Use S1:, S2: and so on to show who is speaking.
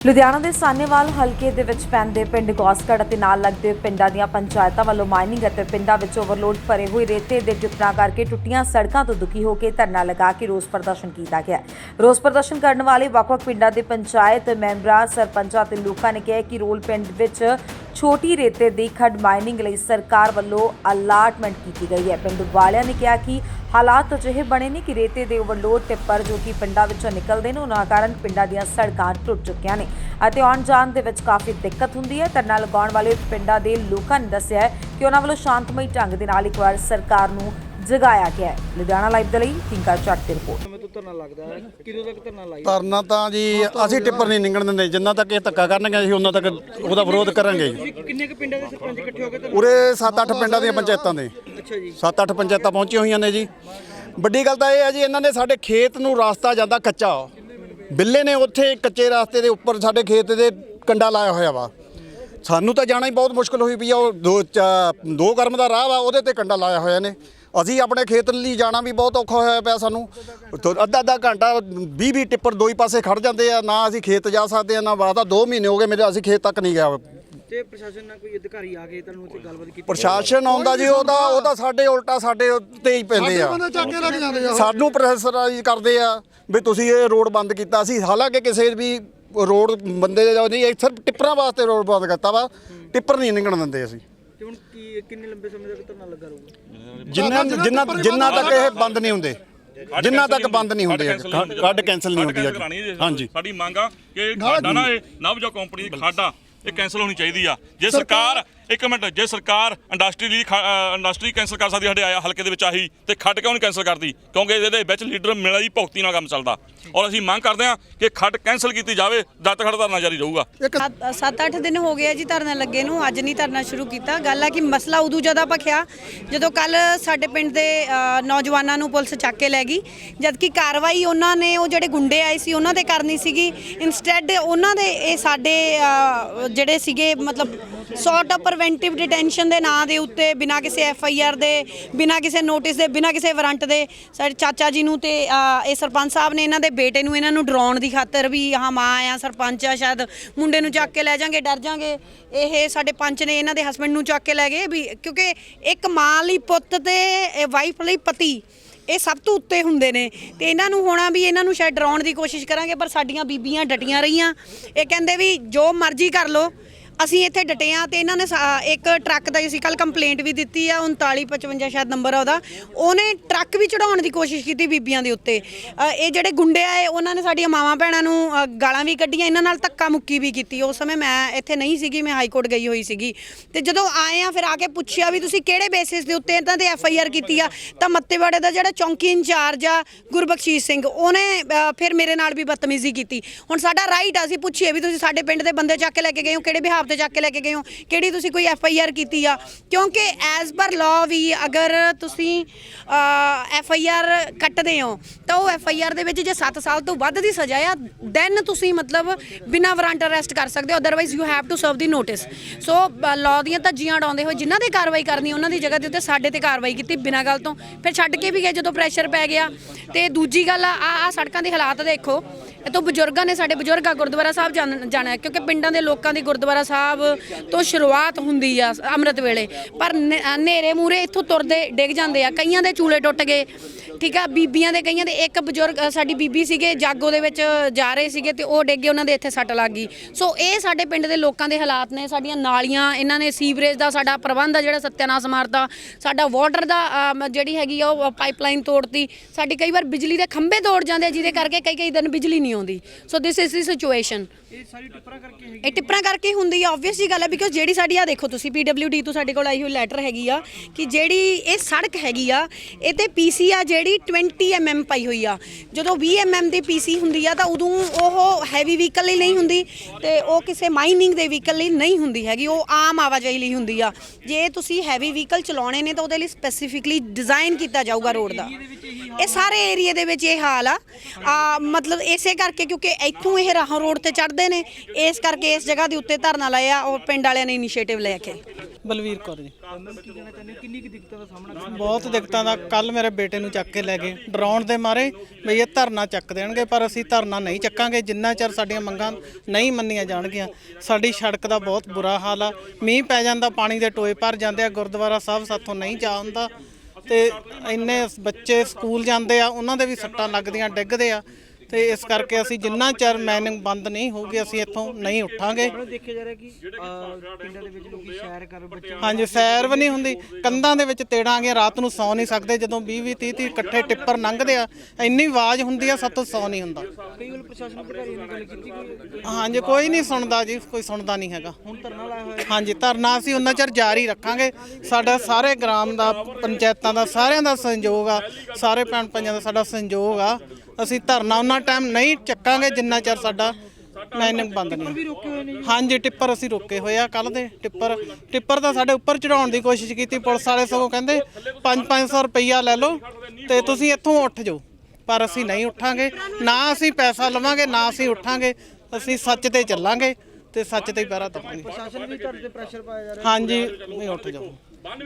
S1: ਲੁਧਿਆਣਾ ਦੇ ਸਾਨੇਵਾਲ ਹਲਕੇ ਦੇ ਵਿੱਚ ਪੈਂਦੇ ਪਿੰਡ ਗੌਸਗੜ੍ਹ ਅਤੇ ਨਾਲ ਲੱਗਦੇ ਪਿੰਡਾਂ ਦੀਆਂ ਪੰਚਾਇਤਾਂ ਵੱਲੋਂ ਮਾਈਨਿੰਗ ਅਤੇ ਪਿੰਡਾਂ ਵਿੱਚ ਓਵਰਲੋਡ ਭਰੇ ਹੋਏ ਰੇਤੇ ਦੇ ਟਿੱਪਰਾਂ ਕਰਕੇ ਟੁੱਟੀਆਂ ਸੜਕਾਂ ਤੋਂ ਦੁਖੀ ਹੋ ਕੇ ਧਰਨਾ ਲਗਾ ਕੇ ਰੋਸ ਪ੍ਰਦਰਸ਼ਨ ਕੀਤਾ ਗਿਆ। ਰੋਸ ਪ੍ਰਦਰਸ਼ਨ ਕਰਨ ਵਾਲੇ ਵੱਖ-ਵੱਖ ਪਿੰਡਾਂ ਦੇ ਪੰਚਾਇਤ ਮੈਂਬਰਾਂ, ਸਰਪੰਚਾਂ ਅਤੇ ਲੋਕਾਂ ਨੇ ਕਿਹਾ ਕਿ ਰੋਲ ਪਿੰਡ ਵਿੱਚ ਛੋਟੀ ਰੇਤੇ ਦੀ ਖੱਡ ਮਾਈਨਿੰਗ ਲਈ ਸਰਕਾਰ ਵੱਲੋਂ ਅਲਾਟਮੈਂਟ ਕੀਤੀ ਗਈ ਹੈ। ਪਿੰਡ ਵਾਲਿਆਂ ਨੇ ਕਿਹਾ ਕਿ ਹਾਲਾਤ ਅਜਿਹੇ ਬਣੇ ਨੇ ਕਿ ਰੇਤੇ ਦੇ ਓਵਰਲੋਡ ਟਿੱਪਰ ਜੋ ਕਿ ਪਿੰਡਾਂ ਵਿੱਚੋਂ ਨਿਕਲਦੇ ਨੇ, ਉਹਨਾਂ ਕਾਰਨ ਪਿੰਡਾਂ ਦੀਆਂ ਸੜਕਾਂ ਟੁੱਟ ਚੁੱਕੀਆਂ ਨੇ ਅਤੇ ਆਉਣ ਜਾਣ ਦੇ ਵਿੱਚ ਕਾਫੀ ਦਿੱਕਤ ਹੁੰਦੀ ਹੈ। ਧਰਨਾ ਲਗਾਉਣ ਵਾਲੇ ਪਿੰਡਾਂ ਦੇ ਲੋਕਾਂ ਨੇ ਦੱਸਿਆ ਕਿ ਉਹਨਾਂ ਵੱਲੋਂ ਸ਼ਾਂਤਮਈ ਢੰਗ ਦੇ ਨਾਲ ਇੱਕ ਵਾਰ ਸਰਕਾਰ ਨੂੰ ਜਗਾਇਆ ਗਿਆ ਹੈ। ਲੁਧਿਆਣਾ ਲਾਈਵ ਦੇ ਲਈ ਟਿੰਕਾ ਚੱਟ ਦੀ ਰਿਪੋਰਟ।
S2: ਸਮੇਂ ਤੋਂ ਧਰਨਾ ਲੱਗਦਾ ਹੈ। ਕਿਦੋਂ ਤੱਕ ਧਰਨਾ ਲਾਈ?
S3: ਧਰਨਾ ਤਾਂ ਜੀ ਅਸੀਂ ਟਿੱਪਰ ਨਹੀਂ ਨਿੰਗਣ ਦਿੰਦੇ। ਜਿੰਨਾ ਤੱਕ ਇਹ ਧੱਕਾ ਕਰਨਗੇ ਅਸੀਂ ਉਹਨਾਂ ਤੱਕ ਉਹਦਾ ਵਿਰੋਧ ਕਰਾਂਗੇ। ਜੀ।
S2: ਕਿੰਨੇ ਕੁ ਪਿੰਡਾਂ ਦੇ ਸਰਪੰਚ ਇਕੱਠੇ ਹੋ ਕੇ ਧਰਨਾ
S3: ਉਰੇ 7-8 ਪਿੰਡਾਂ ਦੀਆਂ ਪੰਚਾਇਤਾਂ ਦੇ।
S2: ਅੱਛਾ ਜੀ।
S3: 7-8 ਪੰਚਾਇਤਾਂ ਪਹੁੰਚੀਆਂ ਹੋਈਆਂ ਨੇ ਜੀ। ਵੱਡੀ ਗੱਲ ਤਾਂ ਇਹ ਹੈ ਜੀ ਇਹਨਾਂ ਨੇ ਸਾਡੇ ਖੇਤ ਨੂੰ ਰਸਤਾ ਜਾਂਦਾ ਕੱਚਾ। ਬਿੱਲੇ ਨੇ ਉੱਥੇ ਕੱਚੇ ਰਸਤੇ ਦੇ ਉੱਪਰ ਸਾਡੇ ਖੇਤ ਦੇ ਕੰਡਾ ਲਾਇਆ ਹੋਇਆ ਵਾ। ਸਾਨੂੰ ਤਾਂ ਜਾਣਾ ਹੀ ਬਹੁਤ ਮੁਸ਼ਕਲ ਹੋਈ ਪਈ ਆ। ਉਹ ਦੋ ਚਾ- ਦੋ ਕਰਮ ਦਾ ਰਾਹ ਵਾ ਉਹਦੇ ਤੇ ਕੰਡਾ ਲਾਇਆ ਹੋਇਆ ਨੇ। ਅਸੀਂ ਆਪਣੇ ਖੇਤ ਲਈ ਜਾਣਾ ਵੀ ਬਹੁਤ ਔਖਾ ਹੋਇਆ ਪਿਆ ਸਾਨੂੰ। ਅੱਧਾ ਅੱਧਾ ਘੰਟਾ 20 20 ਟਿੱਪਰ ਦੋ ਹੀ ਪਾਸੇ ਖੜ ਜਾਂਦੇ ਆ ਨਾ ਅਸੀਂ ਖੇਤ ਜਾ ਸਕਦੇ ਆ ਨਾ ਵਾਦਾ 2 ਮਹੀਨੇ ਹੋ ਗਏ ਮੇਰੇ ਅਸੀਂ ਖੇਤ ਤੱਕ ਨਹੀਂ ਗਿਆ।
S2: ਤੇ ਪ੍ਰਸ਼ਾਸਨ ਨਾਲ ਕੋਈ ਅਧਿਕਾਰੀ ਆ ਕੇ ਤੁਹਾਨੂੰ ਉੱਥੇ ਗੱਲਬਾਤ ਕੀਤੀ
S3: ਪ੍ਰਸ਼ਾਸਨ ਆਉਂਦਾ ਜੀ ਉਹਦਾ ਉਹਦਾ ਸਾਡੇ ਉਲਟਾ ਸਾਡੇ ਉੱਤੇ ਹੀ ਪੈਂਦੇ ਆ। ਸਾਨੂੰ ਪ੍ਰੈਸ਼ਰਾਈਜ਼ ਕਰਦੇ ਆ ਵੀ ਤੁਸੀਂ ਇਹ ਰੋਡ ਬੰਦ ਕੀਤਾ। ਸੀ ਹਾਲਾਂਕਿ ਕਿਸੇ ਵੀ ਰੋਡ ਬੰਦੇ ਦਾ ਨਹੀਂ ਇਹ ਸਿਰਫ ਟਿੱਪਰਾਂ ਵਾਸਤੇ ਰੋਡ ਬੰਦ ਕਰਤਾ ਵਾ ਟਿੱਪਰ ਨਹੀਂ ਨਿਕਲਣ ਦਿੰਦੇ ਅਸੀਂ।
S2: ਤੇ ਹੁਣ ਕੀ ਕਿੰਨੇ ਲੰਬੇ ਸਮੇਂ ਤੱਕ ਧਰਨਾ ਲੱਗਾ ਰਹੂਗਾ?
S3: ਜਿੰਨਾ ਜਿੰਨਾ ਜਿੰਨਾ ਤੱਕ ਇਹ ਬੰਦ ਨਹੀਂ ਹੁੰਦੇ ਜਿੰਨਾ ਤੱਕ ਬੰਦ ਨਹੀਂ ਹੁੰਦੇ ਕੱਢ ਕੈਨਸਲ ਨਹੀਂ ਹੁੰਦੀ। ਹੈਗੀ। ਹਾਂਜੀ।
S4: ਸਾਡੀ ਮੰਗ ਆ ਕਿ ਖਾਡਾ ਨਾ ਇਹ ਨਵਜੋ ਕੰਪਨੀ ਦੀ ਖਾਡਾ ਇਹ ਕੈਨਸਲ ਹੋਣੀ ਚਾਹੀਦੀ ਆ। ਜੇ ਸਰਕਾਰ ਇੱਕ ਮਿੰਟ ਜੇ ਸਰਕਾਰ ਇੰਡਸਟਰੀ ਲਈ ਇੰਡਸਟਰੀ ਕੈਨਸਲ ਕਰ ਸਕਦੀ ਸਾਡੇ ਆਇਆ ਹਲਕੇ ਦੇ ਵਿੱਚ ਆਹੀ ਤੇ ਖੱਡ ਕਿਉਂ ਨਹੀਂ ਕੈਨਸਲ ਕਰਦੀ? ਕਿਉਂਕਿ ਇਹਦੇ ਵਿੱਚ ਲੀਡਰ ਮਿਲਾ ਦੀ ਭੁਗਤੀ ਨਾਲ ਕੰਮ ਚੱਲਦਾ। ਔਰ ਅਸੀਂ ਮੰਗ ਕਰਦੇ ਹਾਂ ਕਿ ਖੱਡ ਕੈਨਸਲ ਕੀਤੀ ਜਾਵੇ ਜਦ ਤੱਕ ਧਰਨਾ ਜਾਰੀ ਰਹੂਗਾ।
S5: 7-8 ਦਿਨ ਹੋ ਗਏ ਆ ਜੀ ਧਰਨਾ ਲੱਗੇ ਨੂੰ ਅੱਜ ਨਹੀਂ ਧਰਨਾ ਸ਼ੁਰੂ ਕੀਤਾ। ਗੱਲ ਆ ਕਿ ਮਸਲਾ ਉਦੋਂ ਜ਼ਿਆਦਾ ਭਖਿਆ ਜਦੋਂ ਕੱਲ ਸਾਡੇ ਪਿੰਡ ਦੇ ਨੌਜਵਾਨਾਂ ਨੂੰ ਪੁਲਿਸ ਚੱਕ ਕੇ ਲੈ ਗਈ। ਜਦ ਕਿ ਕਾਰਵਾਈ ਉਹਨਾਂ ਨੇ ਉਹ ਜਿਹੜੇ ਗੁੰਡੇ ਆਏ ਸੀ ਉਹਨਾਂ ਤੇ ਕਰਨੀ ਸੀਗੀ। ਇਨਸਟੈਡ ਉਹਨਾਂ ਦੇ ਇਹ ਸਾਡੇ ਜਿਹੜੇ ਸੀਗੇ ਮਤਲਬ ਸੌਟ ਆਫ ਪ੍ਰੀਵੈਂਟਿਵ ਡਿਟੈਂਸ਼ਨ ਦੇ ਨਾਂ ਦੇ ਉੱਤੇ ਬਿਨਾਂ ਕਿਸੇ ਐਫ ਆਈ ਆਰ ਦੇ ਬਿਨਾਂ ਕਿਸੇ ਨੋਟਿਸ ਦੇ ਬਿਨਾਂ ਕਿਸੇ ਵਾਰੰਟ ਦੇ ਸਾਡੇ ਚਾਚਾ ਜੀ ਨੂੰ ਤੇ ਅ, ਇਹ ਸਰਪੰਚ ਸਾਹਿਬ ਨੇ ਇਹਨਾਂ ਦੇ ਬੇਟੇ ਨੂੰ ਇਹਨਾਂ ਨੂੰ ਡਰਾਉਣ ਦੀ ਖਾਤਰ ਵੀ ਹਾਂ ਮਾਂ ਆ ਸਰਪੰਚ ਆ ਸ਼ਾਇਦ ਮੁੰਡੇ ਨੂੰ ਚੱਕ ਕੇ ਲੈ ਜਾਾਂਗੇ ਡਰ ਜਾਾਂਗੇ। ਇਹ ਸਾਡੇ ਪੰਚ ਨੇ ਇਹਨਾਂ ਦੇ ਹਸਬੰਡ ਨੂੰ ਚੱਕ ਕੇ ਲੈ ਗਏ ਵੀ ਕਿਉਂਕਿ ਇੱਕ ਮਾਂ ਲਈ ਪੁੱਤ ਤੇ ਵਾਈਫ ਲਈ ਪਤੀ ਇਹ ਸਭ ਤੋਂ ਉੱਤੇ ਹੁੰਦੇ ਨੇ। ਤੇ ਇਹਨਾਂ ਨੂੰ ਹੋਣਾ ਵੀ ਇਹਨਾਂ ਨੂੰ ਸ਼ਾਇਦ ਡਰਾਉਣ ਦੀ ਕੋਸ਼ਿਸ਼ ਕਰਾਂਗੇ ਪਰ ਸਾਡੀਆਂ ਬੀਬੀਆਂ ਡਟੀਆਂ ਰਹੀਆਂ। ਇਹ ਕਹਿੰਦੇ ਵੀ ਜੋ ਮਰਜ਼ੀ ਕਰ ਲਓ ਅਸੀਂ ਇੱਥੇ ਡਟੇ ਆ ਤੇ ਇਹਨਾਂ ਨੇ ਸਾ- ਇੱਕ ਟਰੱਕ ਦਾ ਅਸੀਂ ਕੱਲ ਕੰਪਲੇਂਟ ਵੀ ਦਿੱਤੀ ਆ 3955 ਸ਼ਾਇਦ ਨੰਬਰ ਆ ਉਹਦਾ। ਉਹਨੇ ਟਰੱਕ ਵੀ ਚੜਾਉਣ ਦੀ ਕੋਸ਼ਿਸ਼ ਕੀਤੀ ਬੀਬੀਆਂ ਦੇ ਉੱਤੇ। ਅ, ਇਹ ਜਿਹੜੇ ਗੁੰਡੇ ਆਏ ਉਹਨਾਂ ਨੇ ਸਾਡੀਆਂ ਮਾਵਾਂ ਭੈਣਾਂ ਨੂੰ ਅ, ਗਾਲਾਂ ਵੀ ਕੱਢੀਆਂ ਇਹਨਾਂ ਨਾਲ ਧੱਕਾ ਮੁੱਕੀ ਵੀ ਕੀਤੀ। ਉਸ ਸਮੇਂ ਮੈਂ ਇੱਥੇ ਨਹੀਂ ਸੀਗੀ ਮੈਂ ਹਾਈ ਕੋਰਟ ਗਈ ਹੋਈ ਸੀਗੀ। ਤੇ ਜਦੋਂ ਆਏ ਆ ਫਿਰ ਆ ਕੇ ਪੁੱਛਿਆ ਵੀ ਤੁਸੀਂ ਕਿਹੜੇ ਬੇਸਿਸ ਦੇ ਉੱਤੇ ਇਹਨਾਂ ਤੇ ਐਫ ਆਈ ਆਰ ਕੀਤੀ ਆ? ਤਾਂ ਮੱਤੇਵਾੜੇ ਦਾ ਜਿਹੜਾ ਚੌਂਕੀ ਇੰਚਾਰਜ ਆ ਗੁਰਬਖਸ਼ੀਸ਼ ਸਿੰਘ ਉਹਨੇ ਅ, ਫਿਰ ਮੇਰੇ ਨਾਲ ਵੀ ਬਦਤਮੀਜ਼ੀ ਕੀਤੀ। ਹੁਣ ਸਾਡਾ ਰਾਈਟ ਆ ਅਸੀਂ ਪੁੱਛੀਏ ਵੀ ਤੁਸੀਂ ਸਾਡੇ ਪਿੰਡ ਦੇ ਬੰਦੇ ਚੱਕ ਕੇ ਲੈ ਕੇ ਗਏ ਹੋ ਕਿਹੜੇ ਬਿਹਾਫ ਤੇ ਜਾ ਕੇ ਲੈ ਕੇ ਗਏ ਹੋ? ਕਿਹੜੀ ਤੁਸੀਂ ਕੋਈ ਐਫ ਆਈ ਆਰ ਕੀਤੀ ਆ? ਕਿਉਂਕਿ ਐਜ਼ ਪਰ ਲਾਅ ਵੀ ਅਗਰ ਤੁਸੀਂ ਐਫ ਆਈ ਆਰ ਕੱਟਦੇ ਹੋ, ਤਾਂ ਉਹ ਐਫ ਆਈ ਆਰ ਦੇ ਵਿੱਚ ਜੇ 7 ਸਾਲ ਤੋਂ ਵੱਧ ਦੀ ਸਜ਼ਾ ਆ ਦੈਨ ਤੁਸੀਂ ਮਤਲਬ ਬਿਨਾਂ ਵਾਰੰਟ ਅਰੈਸਟ ਕਰ ਸਕਦੇ ਹੋ otherwise you have to serve the notice so law ਦੀਆਂ ਧੱਜੀਆਂ ਉਡਾਉਂਦੇ ਹੋਏ ਜਿਨ੍ਹਾਂ ਦੀ ਕਾਰਵਾਈ ਕਰਨੀ, ਉਹਨਾਂ ਦੀ ਜਗ੍ਹਾ ਦੇ ਉੱਤੇ ਸਾਡੇ ਤੇ ਕਾਰਵਾਈ ਕੀਤੀ ਬਿਨਾਂ ਗੱਲ ਤੋਂ। ਫਿਰ ਛੱਡ ਕੇ ਵੀ ਗਏ ਜਦੋਂ ਪ੍ਰੈਸ਼ਰ ਪੈ ਗਿਆ। ਤੇ ਦੂਜੀ ਗੱਲ ਆ ਆ ਸੜਕਾਂ ਦੇ ਹਾਲਾਤ ਦੇਖੋ। ਇਹ ਤੋਂ ਬਜ਼ੁਰਗਾਂ ਨੇ ਸਾਡੇ ਬਜ਼ੁਰਗ ਆ ਗੁਰਦੁਆਰਾ ਸਾਹਿਬ ਜਾਣ- ਜਾਣਾ ਕਿਉਂਕਿ ਪਿੰਡਾਂ ਦੇ ਲੋਕਾਂ ਦੀ ਗੁਰਦੁਆਰਾ ਸਾਹਿਬ ਤੋਂ ਸ਼ੁਰੂਆਤ ਹੁੰਦੀ ਆ ਅੰਮ੍ਰਿਤ ਵੇਲੇ। ਪਰ ਹਨੇਰੇ ਮੂਰੇ ਇੱਥੋਂ ਤੁਰਦੇ ਡਿੱਗ ਜਾਂਦੇ ਆ। ਕਈਆਂ ਦੇ ਚੂਲੇ ਟੁੱਟ ਗਏ। ਠੀਕ ਆ ਬੀਬੀਆਂ ਦੇ ਕਈਆਂ ਦੇ ਇੱਕ ਬਜ਼ੁਰਗ ਅ, ਸਾਡੀ ਬੀਬੀ ਸੀਗੇ ਜਾਗੋ ਦੇ ਵਿੱਚ ਜਾ ਰਹੇ ਸੀਗੇ ਤੇ ਉਹ ਡਿੱਗੇ ਉਹਨਾਂ ਦੇ ਇੱਥੇ ਸੱਟ ਲੱਗ ਗਈ। ਸੋ ਇਹ ਸਾਡੇ ਪਿੰਡ ਦੇ ਲੋਕਾਂ ਦੇ ਹਾਲਾਤ ਨੇ ਸਾਡੀਆਂ ਨਾਲੀਆਂ ਇਹਨਾਂ ਨੇ ਸੀਵਰੇਜ ਦਾ ਸਾਡਾ ਪ੍ਰਬੰਧ ਆ ਜਿਹੜਾ ਸੱਤਿਆਨਾਸ਼ ਮਾਰਤਾ ਸਾਡਾ ਵਾਟਰ ਦਾ ਅਮ, ਜਿਹੜੀ ਹੈਗੀ ਆ ਉਹ ਪਾਈਪਲਾਈਨ ਤੋੜਤੀ ਸਾਡੀ ਕਈ ਵਾਰ ਬਿਜਲੀ ਦੇ ਖੰਭੇ ਤੋੜ ਜਾਂਦੇ ਆ, ਜਿਹਦੇ ਕਰਕੇ ਕਈ ਕਈ ਦਿਨ ਬਿਜਲੀ ਨਹੀਂ ਆਉਂਦੀ। ਸੋ ਦਿਸ ਇਜ਼ ਦੀ ਸਿਚੁਏਸ਼ਨ
S2: ਇਹ ਸਾਰੀ ਟਿੱਪਰਾਂ ਕਰਕੇ ਹੈਗੀ
S5: ਇਹ ਟਿੱਪਰਾਂ ਕਰਕੇ ਹੀ ਹੁੰਦੀ ਆ ਆਬਵੀਅਸ ਜੀ ਗੱਲ ਹੈ ਬਿਕੋਜ਼ ਜਿਹੜੀ ਸਾਡੀ ਆ ਦੇਖੋ ਤੁਸੀਂ PWD ਤੋਂ ਸਾਡੇ ਕੋਲ ਆਈ ਹੋਈ ਲੈਟਰ ਹੈਗੀ ਆ ਕਿ ਜਿਹੜੀ ਇਹ ਸੜਕ ਹੈਗੀ ਆ ਇਹ ਤੇ PC ਆ ਜਿਹੜੀ 20 mm ਪਾਈ ਹੋਈ ਆ। ਜਦੋਂ 20 mm ਦੀ PC ਹੁੰਦੀ ਆ ਤਾਂ ਉਦੋਂ ਉਹ ਹੈਵੀ ਵਹੀਕਲ ਲਈ ਨਹੀਂ ਹੁੰਦੀ ਤੇ ਉਹ ਕਿਸੇ ਮਾਈਨਿੰਗ ਦੇ ਵਹੀਕਲ ਲਈ ਨਹੀਂ ਹੁੰਦੀ ਹੈਗੀ, ਉਹ ਆਮ ਆਵਾਜਾਈ ਲਈ ਹੁੰਦੀ ਆ। ਜੇ ਤੁਸੀਂ ਹੈਵੀ ਵਹੀਕਲ ਚਲਾਉਣੇ ਨੇ ਤਾਂ ਉਹਦੇ ਲਈ ਸਪੈਸੀਫਿਕਲੀ ਡਿਜ਼ਾਈਨ ਕੀਤਾ ਜਾਊਗਾ ਰੋਡ ਦਾ। ਇਹ ਸਾਰੇ ਏਰੀਆ ਦੇ ਵਿੱਚ ਇਹ ਹਾਲ ਆ। ਆ ਮਤਲਬ ਇਸੇ ਕਰਕੇ ਕਿਉਂਕਿ ਇੱਥੋਂ ਇਹ ਰਾਹੋਂ ਰੋਡ ਤੇ ਚੜ੍ਹਦੇ ਨੇ ਇਸ ਕਰਕੇ ਇਸ ਜਗ੍ਹਾ ਦੇ ਉੱਤੇ ਧਰਨਾ ਲਾਇਆ ਔਰ ਪਿੰਡ ਵਾਲਿਆਂ ਨੇ ਇਨੀਸ਼ੀਏਟਿਵ ਲੈ ਕੇ।
S6: ਬਲਵੀਰ ਕੌਰ ਜੀ?
S2: ਕਿੰਨੀ ਕੁ ਦਿੱਕਤਾਂ ਦਾ ਸਾਹਮਣਾ ਕਰਨਾ
S6: ਬਹੁਤ ਦਿੱਕਤਾਂ ਦਾ ਕੱਲ ਮੇਰੇ ਬੇਟੇ ਨੂੰ ਚੱਕ ਕੇ ਕੇ ਲੈ ਗਏ। ਡਰਾਉਣ ਦੇ ਮਾਰੇ ਵੀ ਇਹ ਧਰਨਾ ਚੱਕ ਦੇਣਗੇ ਪਰ ਅਸੀਂ ਧਰਨਾ ਨਹੀਂ ਚੱਕਾਂਗੇ। ਜਿੰਨਾ ਚਿਰ ਸਾਡੀਆਂ ਮੰਗਾਂ ਨਹੀਂ ਮੰਨੀਆਂ ਜਾਣਗੀਆਂ ਸਾਡੀ ਸੜਕ ਦਾ ਬਹੁਤ ਬੁਰਾ ਹਾਲ ਆ। ਮੀਂਹ ਪੈ ਜਾਂਦਾ ਪਾਣੀ ਦੇ ਟੋਏ ਭਰ ਜਾਂਦੇ ਆ। ਗੁਰਦੁਆਰਾ ਸਾਹਿਬ ਸਾਥੋਂ ਨਹੀਂ ਜਾ ਹੁੰਦਾ। ਤੇ ਇੰਨੇ ਬੱਚੇ ਸਕੂਲ ਜਾਂਦੇ ਆ ਉਹਨਾਂ ਦੇ ਵੀ ਸੱਟਾਂ ਲੱਗਦੀਆਂ ਡਿੱਗਦੇ ਆ। ਤੇ ਇਸ ਕਰਕੇ ਅਸੀਂ ਜਿੰਨਾ ਚਿਰ ਮਾਈਨਿੰਗ ਬੰਦ ਨਹੀਂ ਹੋਊਗੀ ਅਸੀਂ ਇੱਥੋਂ ਨਹੀਂ ਉੱਠਾਂਗੇ।
S2: ਹੁਣ ਦੇਖਿਆ ਜਾ ਰਿਹਾ ਕਿ ਅਹ, ਪਿੰਡਾਂ ਦੇ ਵਿੱਚ ਲੋਕੀ ਸ਼ਹਿਰ ਕਰ ਬੱਚੇ
S6: ਹਾਂਜੀ ਸੈਰ ਵੀ ਨਹੀਂ ਹੁੰਦੀ। ਕੰਧਾਂ ਦੇ ਵਿੱਚ ਤੇੜਾਂਗੇ ਰਾਤ ਨੂੰ ਸੌ ਨਹੀਂ ਸਕਦੇ। ਜਦੋਂ 20 20 30 30 ਇਕੱਠੇ ਟਿੱਪਰ ਲੰਘਦੇ ਆ ਇੰਨੀ ਆਵਾਜ਼ ਹੁੰਦੀ ਆ ਸਾਤੋਂ ਸੌ ਨਹੀਂ ਹੁੰਦਾ।
S2: ਕਈ ਵਾਰ ਪ੍ਰਸ਼ਾਸਨ ਅਧਿਕਾਰੀਆਂ ਨਾਲ ਗੱਲ ਕੀਤੀ ਕੋਈ
S6: ਹਾਂਜੀ ਕੋਈ ਨਹੀਂ ਸੁਣਦਾ ਜੀ ਕੋਈ ਸੁਣਦਾ ਨਹੀਂ ਹੈਗਾ।
S2: ਹੁਣ ਧਰਨਾ ਲਾਇਆ ਹੋਇਆ
S6: ਹਾਂਜੀ ਧਰਨਾ ਅਸੀਂ ਉਹਨਾਂ ਚਿਰ ਜਾਰੀ ਰੱਖਾਂਗੇ। ਸਾਡਾ ਸਾਰੇ ਗ੍ਰਾਮ ਦਾ ਪੰਚਾਇਤਾਂ ਦਾ ਸਾਰਿਆਂ ਦਾ ਸਹਿਯੋਗ ਆ ਸਾਰੇ ਭੈਣ ਭਾਈਆਂ ਦਾ ਸਾਡਾ ਸਹਿਯੋਗ ਆ। ਅਸੀਂ ਧਰਨਾ ਉਹਨਾਂ ਟਾਈਮ ਨਹੀਂ ਚੱਕਾਂਗੇ ਜਿੰਨਾ ਚਿਰ ਸਾਡਾ ਮਾਈਨਿੰਗ ਬੰਦ ਨਹੀਂ। ਹਾਂਜੀ ਟਿੱਪਰ ਅਸੀਂ ਰੋਕੇ ਹੋਏ ਆ ਕੱਲ ਦੇ। ਟਿੱਪਰ ਟਿੱਪਰ ਤਾਂ ਸਾਡੇ ਉੱਪਰ ਚੜਾਉਣ ਦੀ ਕੋਸ਼ਿਸ਼ ਕੀਤੀ ਪੁਲਿਸ ਵਾਲੇ ਸਗੋਂ ਕਹਿੰਦੇ 5-500 ਰੁਪਈਆ ਲੈ ਲਓ ਤੇ ਤੁਸੀਂ ਇੱਥੋਂ ਉੱਠ ਜਾਓ। ਪਰ ਅਸੀਂ ਨਹੀਂ ਉੱਠਾਂਗੇ ਨਾ ਅਸੀਂ ਪੈਸਾ ਲਵਾਂਗੇ ਨਾ ਅਸੀਂ ਉੱਠਾਂਗੇ। ਅਸੀਂ ਸੱਚ ਤੇ ਚੱਲਾਂਗੇ ਤੇ ਸੱਚ ਤੇ ਹੀ ਪਹਿਰਾ ਦਵਾਂਗੇ
S2: ਪ੍ਰਸ਼ਾਸਨ ਵੀ ਤੁਹਾਡੇ ਤੇ ਪ੍ਰੈਸ਼ਰ ਪਾਇਆ ਜਾ ਰਿਹਾ।
S6: ਹਾਂਜੀ ਨਹੀਂ ਉੱਠ ਜਾਓ।